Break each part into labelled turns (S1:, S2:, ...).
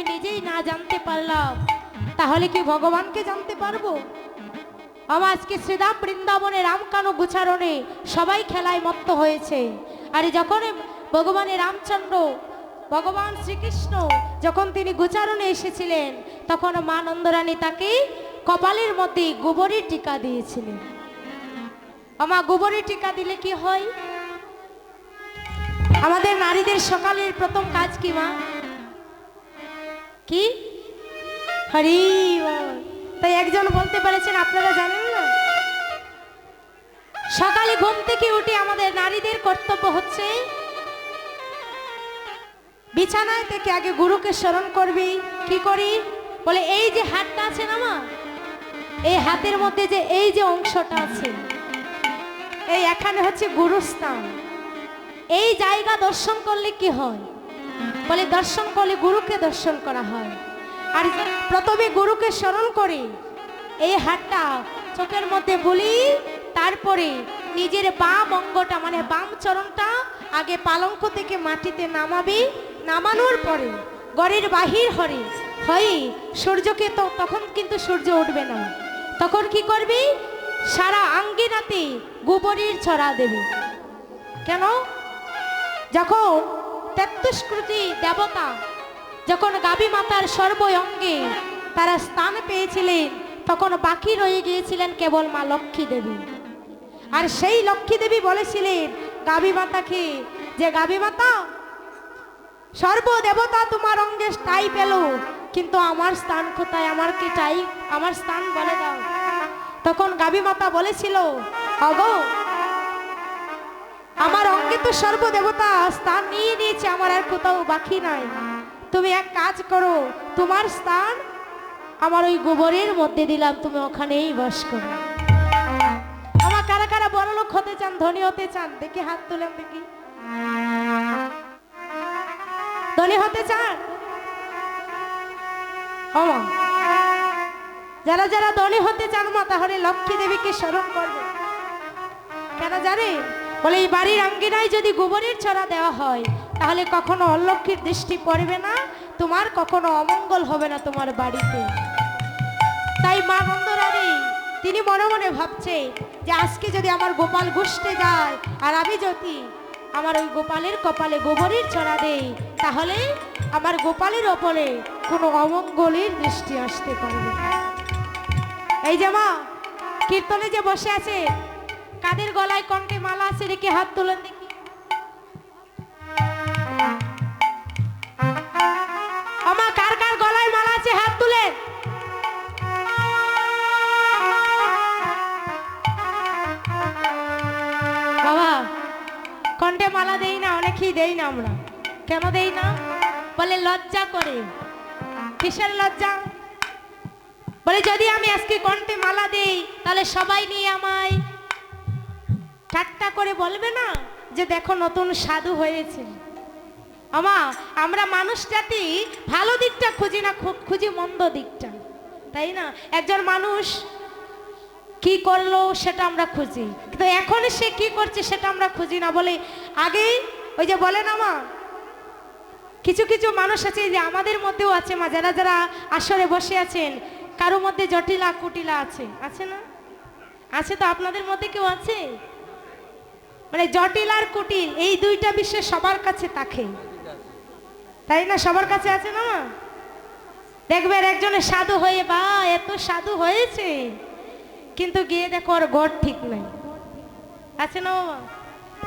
S1: আমি নিজেই না জানতে পারলাম। তাহলে কি ভগবানকে জানতে পারব? আমার আজকে শ্রীরাম বৃন্দাবনে রামকানু গুছারণে সবাই খেলায় মত্ত হয়েছে। আর যখন ভগবানের রামচন্দ্র, ভগবান শ্রীকৃষ্ণ যখন তিনি গুচারণে এসেছিলেন, তখন মা নন্দরানী তাকে কপালের মধ্যে গোবরের টিকা দিয়েছিলেন। আমা, গোবরের টিকা দিলে কি হয়? আমাদের নারীদের সকালের প্রথম কাজ কি মা? কি? হরি তাই একজন বলতে পেরেছেন, আপনারা জানেন না? সকালে ঘুম থেকে উঠে আমাদের নারীদের কর্তব্য হচ্ছে বিছানায় থেকে আগে গুরুকে স্মরণ করবি। কি করি? বলে, এই যে হাতটা আছে না মা, এই হাতের মধ্যে যে এই যে অংশটা আছে, এই এখানে হচ্ছে গুরুস্থান। এই জায়গা দর্শন করলে কি হয়? বলে দর্শন করলে গুরুকে দর্শন করা হয়। আর প্রথমে গুরুকে স্মরণ করে। এই হাতটা চোখের মধ্যে বলি, তারপরে নিজের বাম অঙ্গটা মানে বাম চরণটা আগে পালঙ্ক থেকে মাটিতে নামাবি। নামানোর পরে গড়ের বাহির হরে। হয় সূর্যকে তো তখন কিন্তু সূর্য উঠবে না। তখন কি করবি? সারা আঙ্গিনাতে গোবরের ছড়া দেবে। কেন? যখন তেত্রিশ কোটি দেবতা। যখন গাবি মাতার সর্ব অঙ্গে তারা স্থান পেয়েছিলেন, তখন বাকি রয়ে গিয়েছিলেন কেবল মা লক্ষ্মী দেবী। আর সেই লক্ষ্মী দেবী বলেছিলেন, গাবি মাতাকে, যে গাবি মাতা সর্ব দেবতা তোমার অঙ্গে ঠাই পেল, কিন্তু আমার স্থান কোথায়? আমার কি চাই আমার স্থান বলে দাও। তখন গাবি মাতা বলেছিল, অগো আমার অঙ্গে তো সর্বদেবতা স্থান নিয়ে নিয়েছে, আমার আর কোথাও বাকি নাই। তুমি এক কাজ করো, তোমার স্থান আমার ওই গোবরের মধ্যে দিলাম, তুমি ওখানেই বাস করো। আমার কারা কারা বড় লোক হতে চান, ধনী হতে চান, দেখি হাত তুলেন দেখি। ধনী হতে চান? যারা যারা ধনী হতে চান মা, তাহলে লক্ষ্মী দেবীকে স্মরণ করবে। কেন জানে বলে, এই বাড়ির আঙ্গিনায় যদি গোবরের ছড়া দেওয়া হয়, তাহলে কখনো অলক্ষীর দৃষ্টি পড়বে না, তোমার কখনো অমঙ্গল হবে না তোমার বাড়িতে তাই মা নন্দরানী, তিনি মনে মনে ভাবছে যে আজকে যদি আমার গোপাল ঘুষতে যায়, আর আমি যদি আমার ওই গোপালের কপালে গোবরের ছড়া দেই, তাহলে আমার গোপালের ওপরে কোনো অমঙ্গলের দৃষ্টি আসতে পারবে। এই যে মা, কীর্তনে যে বসে আছে কাদের গলায় কণ্ঠে মালা আছে রেখে হাত তোলেন দেখি। আমার কার কার গলায় মালা আছে হাত তুলেন বাবা, কণ্ঠে মালা দেই না, অনেকেই দেই না আমরা। কেন দেই না? বলে লজ্জা করে। কিসের লজ্জা? বলে যদি আমি আজকে কণ্ঠে মালা দেই, তাহলে সবাই নিয়ে আমায় ঠাট্টা করে বলবে না যে দেখো নতুন সাধু হয়েছে। আমা, আমরা মানুষ জাতি ভালো দিকটা খুঁজি না খুঁজি মন্দ দিকটা। তাই না? একজন মানুষ কি করল সেটা আমরা খুঁজি। কিন্তু এখন সে কি করছে সেটা আমরা খুঁজি না বলে আগে ওই যে বলেন আমা কিছু কিছু মানুষ আছে যে আমাদের মধ্যেও আছে মা, যারা যারা আসরে বসে আছেন, কারও মধ্যে জটিলা কুটিলা আছে। আছে না? আছে তো আপনাদের মধ্যে কেউ আছে? মানে জটিল আর কুটিল, এই দুইটা বিশ্বে সবার কাছে থাকে। তাই না? সবার কাছে আছে না? দেখবেন একজনের সাধু হয়ে, বা, এত সাধু হয়েছে। কিন্তু গিয়ে দেখো ওর ঘর ঠিক নাই। আছে না?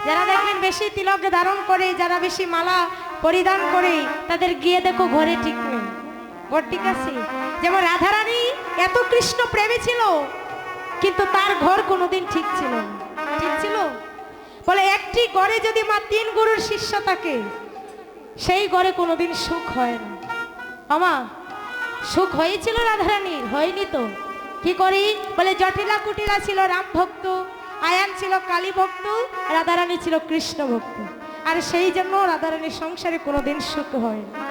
S1: যারা দেখবেন বেশি তিলক ধারণ করে, যারা বেশি মালা পরিধান করে, তাদের গিয়ে দেখো ঘরে ঠিক নেই। ঘর ঠিক আছে? যেমন রাধারানী এত কৃষ্ণ প্রেমী ছিল, কিন্তু তার ঘর কোনোদিন ঠিক ছিল ঠিক ছিল? বলে, একটি ঘরে যদি মা তিন গুরুর শিষ্য থাকে, সেই ঘরে কোনোদিন সুখ হয় না। আমা, সুখ হয়েছিল রাধারানীর? হয়নি তো। কি করি? বলে, জটিলা কুটিলা ছিল রাম ভক্ত, আয়ান ছিল কালী ভক্ত, রাধারানী ছিল কৃষ্ণ ভক্ত। আর সেই জন্য রাধারানীর সংসারে কোনোদিন সুখ হয় না।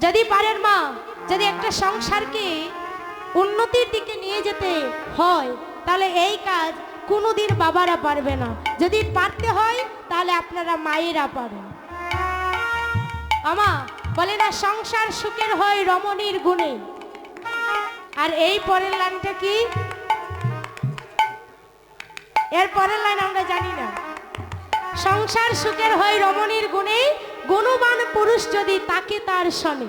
S1: যদি পারেন মা, যদি একটা সংসারকে উন্নতির দিকে নিয়ে যেতে হয়, তাহলে এই কাজ কোনোদিন বাবারা পারবে না। যদি পারতে হয়, তাহলে আপনারা মায়েরা পারেন। আমা, বলে না, সংসার সুখের হয় রমণীর গুণে। আর এই পরের লাইনটা কি? এর পরের লাইন আমরা জানি না। সংসার সুখের হয় রমণীর গুণে, গুণবান পুরুষ যদি তাকে তার শনে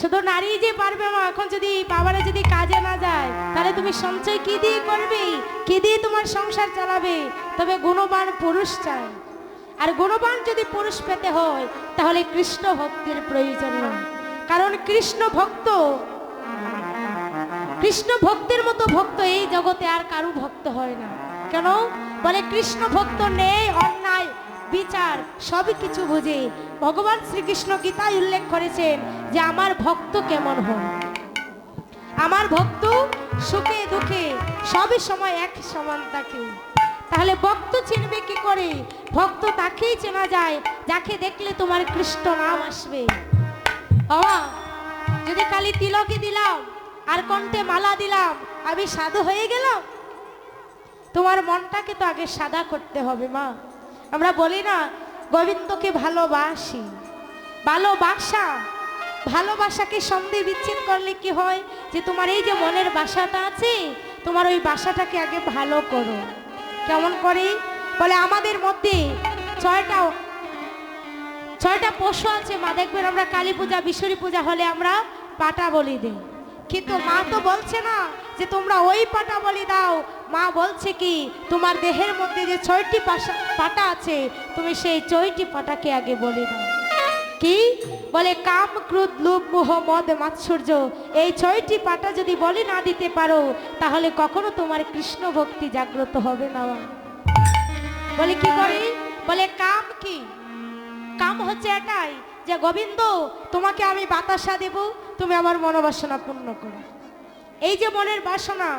S1: শুধু নারী যে পারবে মা, এখন যদি বাবারা যদি কাজে না যায়, তাহলে তুমি সঞ্চয় কি দিয়ে করবে? কি দিয়ে তোমার সংসার চালাবে? তবে গুণবান পুরুষ চাই। আর গুণবান যদি পুরুষ পেতে হয়, তাহলে কৃষ্ণ ভক্তির প্রয়োজন নয় কারণ কৃষ্ণ ভক্ত, কৃষ্ণ ভক্তের মতো ভক্ত এই জগতে আর কারু ভক্ত হয় না। কেন? বলে কৃষ্ণ ভক্ত নেই, অন্যায় বিচার, সবই কিছু বুঝে। ভগবান শ্রীকৃষ্ণ গীতায় উল্লেখ করেছেন যে আমার ভক্ত কেমন হয় আমার ভক্ত সুখে, দুঃখে, সবই সময় এক সমান থাকে তাহলে ভক্ত চিনবে কি করে? ভক্ত তাকেই চেনা যায়, যাকে দেখলে তোমার কৃষ্ণ নাম আসবে। বাবা, যদি কালি তিলকে দিলাম, আর কণ্ঠে মালা দিলাম, আমি সাধু হয়ে গেলাম? তোমার মনটাকে তো আগে সাদা করতে হবে মা। আমরা বলি না, গোবিন্দকে ভালোবাসি। ভালোবাসা, ভালোবাসাকে সন্ধে বিচ্ছেদ করলে কি হয়? যে তোমার এই যে মনের বাসাটা আছে, তোমার ওই বাসাটাকে আগে ভালো করো। কেমন করে? বলে আমাদের মধ্যে ছয়টা ছয়টা পশু আছে, মা দেখবেন আমরা কালী পূজা বিশ্বরী পূজা হলে আমরা পাটা বলি দিই। কিন্তু মা তো বলছে না যে তোমরা ওই পাটা বলি দাও মা বলছে কি, তোমার দেহের মধ্যে যে ছয়টি পাটা আছে, তুমি সেই ছয়টি পাটাকে আগে বলে দাও। কি? বলে, কাম ক্রুদ লোভ, মোহ, মদ, মাৎসর্য, এই ছয়টি পাটা যদি বলি না দিতে পারো, তাহলে কখনো তোমার কৃষ্ণ ভক্তি জাগ্রত হবে না বলে, কি করে? বলে, কাম কি? কাম হচ্ছে এটাই যে, গোবিন্দ, তোমাকে আমি বাতাসা দেব, তুমি আমার মনোবাসনা পূর্ণ করো। এই যে মনের বাসনা,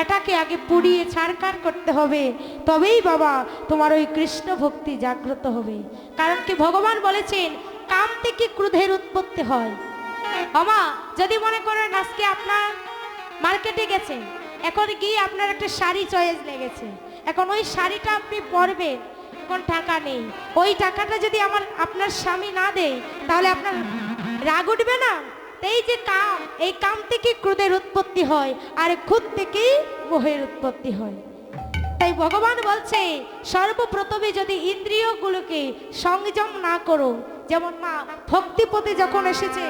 S1: এটাকে আগে পুড়িয়ে ছাড়কার করতে হবে। তবেই বাবা, তোমার ওই কৃষ্ণ ভক্তি জাগ্রত হবে। কারণ কি ভগবান বলেছেন কাম থেকে ক্রোধের উৎপত্তি হয়। আমা, যদি মনে করেন আজকে আপনার মার্কেটে গেছেন এখন গিয়ে আপনার একটা শাড়ি চয়েস লেগেছে। এখন ওই শাড়িটা আপনি পরবেন, এখন টাকা নেই। ওই টাকাটা যদি আমার, আপনার স্বামী না দেয়, তাহলে আপনার রাগ উঠবে না? এই যে কাম, এই কাম থেকে ক্রোধের উৎপত্তি হয়, আর খুদ থেকেই মোহের উৎপত্তি হয়। তাই ভগবান বলছে, সর্বপ্রথমে যদি ইন্দ্রিয়গুলোকে সংযম না করো, যেমন মা, ভক্তিপথে যখন এসেছে,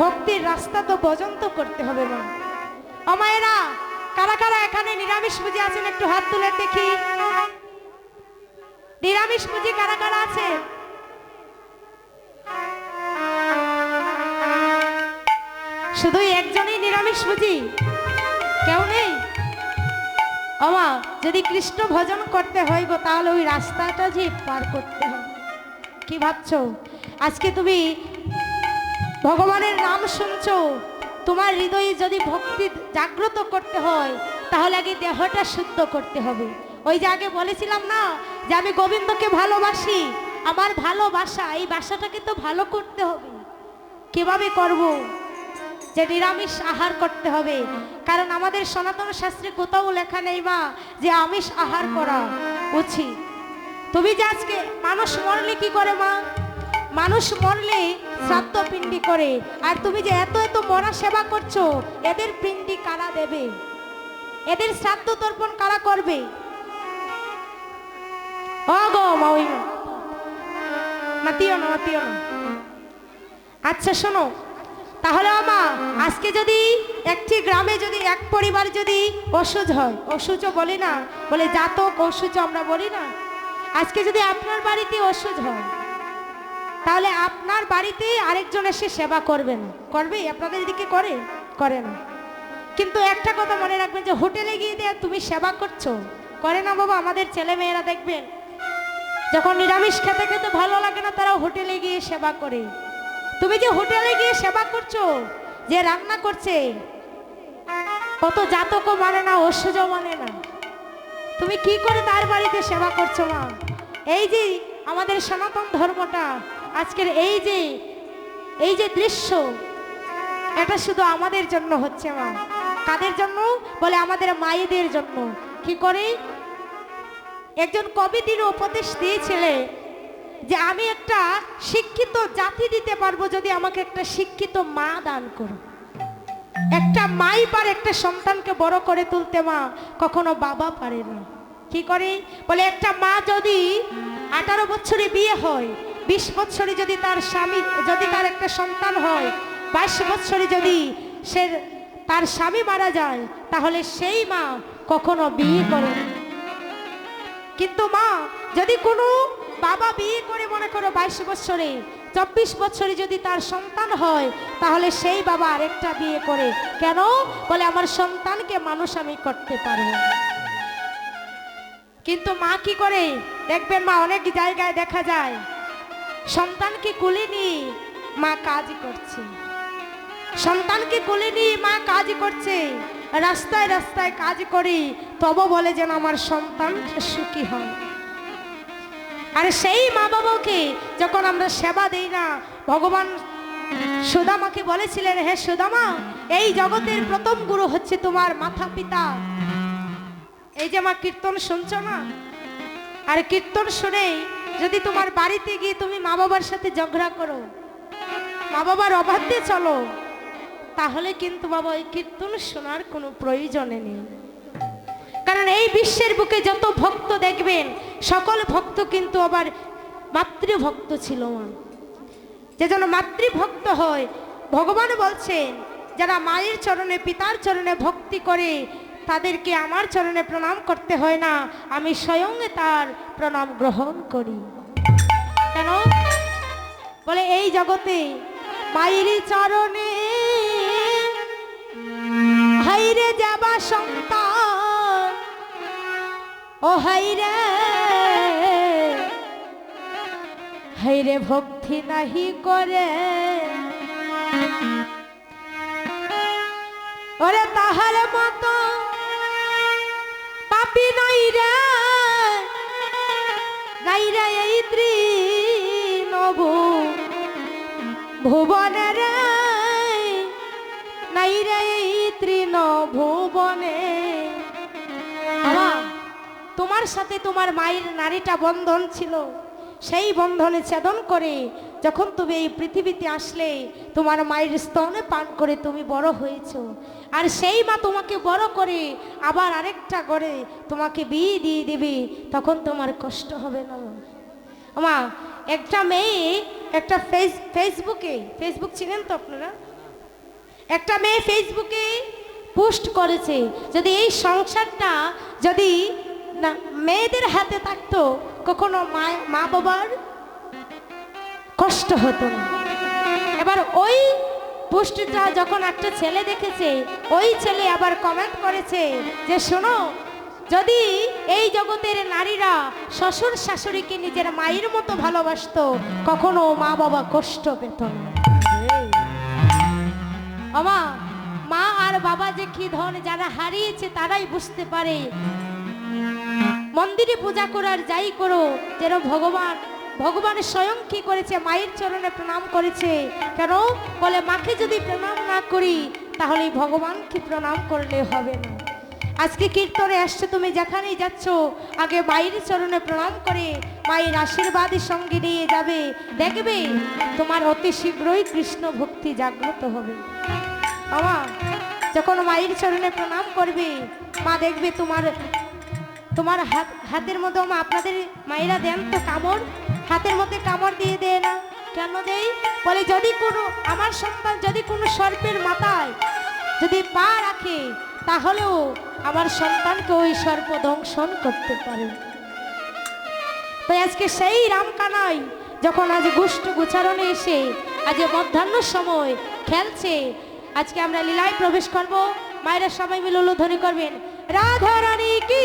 S1: ভক্তির রাস্তা তো বজন্ত করতে হবে মা। অমায়েরা কারা কারা এখানে নিরামিষ পুজো আছেন একটু হাত তুলে দেখি। নিরামিষ পুঁজি কারা কারা আছে শুধু একজনই নিরামিষ পুঁজি কেউ নেই? আমা যদি কৃষ্ণ ভজন করতে হয় গো, তাহলে ওই রাস্তাটা যে পার করতে হবে। কি ভাবছ? আজকে তুমি ভগবানের নাম শুনছো। তোমার হৃদয়ে যদি ভক্তি জাগ্রত করতে হয়, তাহলে আগে দেহটা শুদ্ধ করতে হবে। ওই যে আগে বলেছিলাম না, যে আমি গোবিন্দকে ভালোবাসি, আমার ভালোবাসা, এই বাসাটাকে তো ভালো করতে হবে। কীভাবে করব? যে নিরামিষ আহার করতে হবে। কারণ আমাদের সনাতন শাস্ত্রে কোথাও লেখা নেই মা, যে আমিষ আহার করা উচিত। তুমি যে আজকে মানুষ মরলে কি করে মা? মানুষ মরলে শ্রাদ্ধ পিণ্ডি করে। আর তুমি যে এত এত মরা সেবা করছ, এদের পিণ্ডি কারা দেবে? এদের শ্রাদ্ধ তর্পণ কারা করবে? মাতিও না মাতিও আচ্ছা শোনো তাহলে আমা আজকে যদি একটি গ্রামে যদি এক পরিবার যদি অসুজ হয়, অসুচও বলি না, বলে জাতক অসুচ আমরা বলি না। আজকে যদি আপনার বাড়িতে অসুজ হয়, তাহলে আপনার বাড়িতে আরেকজন এসে সেবা করবে না। করবে? আপনাদের দিকে করে? করে না। কিন্তু একটা কথা মনে রাখবেন যে, হোটেলে গিয়ে দিয়ে তুমি সেবা করছ, করে না বাবা, আমাদের ছেলে মেয়েরা দেখবেন যখন নিরামিষ খেতে খেতে ভালো লাগে না তারা হোটেলে গিয়ে সেবা করে। তুমি যে হোটেলে গিয়ে সেবা করছ, যে রান্না করছে, কত জাতকও মানে না ঐশ্বর্য মানে না। তুমি কি করে তার বাড়িতে সেবা করছ, মা? এই যে আমাদের সনাতন ধর্মটা, আজকের এই যে এই যে দৃশ্য, এটা শুধু আমাদের জন্য হচ্ছে, মা। কাদের জন্য? বলে আমাদের মায়েদের জন্য। কি করে? একজন কবিতির উপদেশ দিয়েছিলে যে আমি একটা শিক্ষিত জাতি দিতে পারব যদি আমাকে একটা শিক্ষিত মা দান করো। একটা মাই পারে একটা সন্তানকে বড় করে তুলতে মা কখনো বাবা পারে না। কি করে? বলে একটা মা যদি আঠারো বছরে বিয়ে হয়, বিশ বছরে যদি তার স্বামী, যদি তার একটা সন্তান হয়, বাইশ বছরে যদি সে তার স্বামী মারা যায়, তাহলে সেই মা কখনো বিয়ে করে। কিন্তু মা, যদি কোনো বাবা বিয়ে করে মনে করো বাইশ বছরে, চব্বিশ বছরে যদি তার সন্তান হয়, তাহলে সেই বাবা আরেকটা বিয়ে করে। কেন? বলে আমার সন্তানকে মানুষ আমি করতে পারব। কিন্তু মা কি করে? দেখবেন মা অনেক জায়গায় দেখা যায়, সন্তানকে কোলে নিয়ে মা কাজ করছে। সন্তানকে কোলে নিয়ে মা কাজ করছে, রাস্তায় রাস্তায় কাজ করি, তবু বলে যেন আমার সন্তান সুখী হয়। আর সেই মা বাবাকে যখন আমরা সেবা দিই না, ভগবান সুদামাকে বলেছিলেন, হে সুদামা, এই জগতের প্রথম গুরু হচ্ছে তোমার মাথা পিতা। এই যে মা কীর্তন শুনছো না? আর কীর্তন শুনেই যদি তোমার বাড়িতে গিয়ে তুমি মা বাবার সাথে ঝগড়া করো, মা বাবার অবাধ্যে চলো, তাহলে কিন্তু বাবা ওই কীর্তন শোনার কোনো প্রয়োজনে নেই। কারণ এই বিশ্বের বুকে যত ভক্ত দেখবেন, সকল ভক্ত কিন্তু আবার মাতৃভক্ত ছিল যে যেন মাতৃভক্ত হয়, ভগবান বলছেন, যারা মায়ের চরণে, পিতার চরণে ভক্তি করে, তাদেরকে আমার চরণে প্রণাম করতে হয় না, আমি স্বয়ং তার প্রণাম গ্রহণ করি। কেন? বলে এই জগতে মায়ের চরণে হাইরে যাবা সন্তান। হাইরে ভক্তি নাহি করে। ওরে তাহার মতো পাপি নাই রে। নাই রে এই নবু ভুবনে। তোমার সাথে তোমার মায়ের নারীটা বন্ধন ছিল, সেই বন্ধনে ছেদন করে যখন তুমি এই পৃথিবীতে আসলে, তোমার মায়ের স্তনে পান করে তুমি বড় হয়েছো আর সেই মা তোমাকে বড় করে আবার আরেকটা করে তোমাকে বিয়ে দিয়ে দেবে, তখন তোমার কষ্ট হবে না মা। একটা মেয়ে, একটা ফেস, ফেসবুকে, ফেসবুক ছিলেন তো আপনারা একটা মেয়ে ফেসবুকে পোস্ট করেছে, যদি এই সংসারটা যদি না, মেয়েদের হাতে থাকতো কখনো মা বাবার কষ্ট হতো না। এবার ওই পোস্টটা যখন একটা ছেলে দেখেছে, ওই ছেলে আবার কমেন্ট করেছে যে, শোনো, যদি এই জগতের নারীরা শ্বশুর শাশুড়িকে নিজের মায়ের মতো ভালোবাসতো, কখনো মা বাবা কষ্ট পেত না। মা আর বাবা যে কি ধন যারা হারিয়েছে তারাই বুঝতে পারে মন্দিরে পূজা করার যাই করো, যেন ভগবান ভগবান স্বয়ং কি করেছে, মায়ের চরণে প্রণাম করেছে। কেন? বলে, মাকে যদি প্রণাম না করি, তাহলে ভগবানকে প্রণাম করলে হবে না? আজকে কীর্তনে আসছে তুমি, যেখানেই যাচ্ছ, আগে মায়ের চরণে প্রণাম করে, মায়ের আশীর্বাদের সঙ্গে নিয়ে যাবে। দেখবে, তোমার অতি শীঘ্রই কৃষ্ণ ভক্তি জাগ্রত হবে। বাবা, যখন মায়ের চরণে প্রণাম করবে, মা দেখবে তোমার তোমার হাত, হাতের মধ্যে আপনাদের মায়েরা দেন তো কামড়, হাতের মধ্যে কামড় দিয়ে দেয় না। কেন দেই? বলে, যদি কোনো, আমার সন্তান যদি কোনো সর্পের মাথায় যদি পা রাখে, তাহলেও আমার সন্তানকে ওই সর্প দংশন করতে পারে। তাই আজকে সেই রামকানাই যখন আজ গোষ্ঠ গোচারণে এসে আজ মধ্যাহ্ন সময় খেলছে, আজকে আমরা লীলায় প্রবেশ করব। মায়েরা সবাই মিলে উলুধ্বনি করবেন। রাধা রানী কি?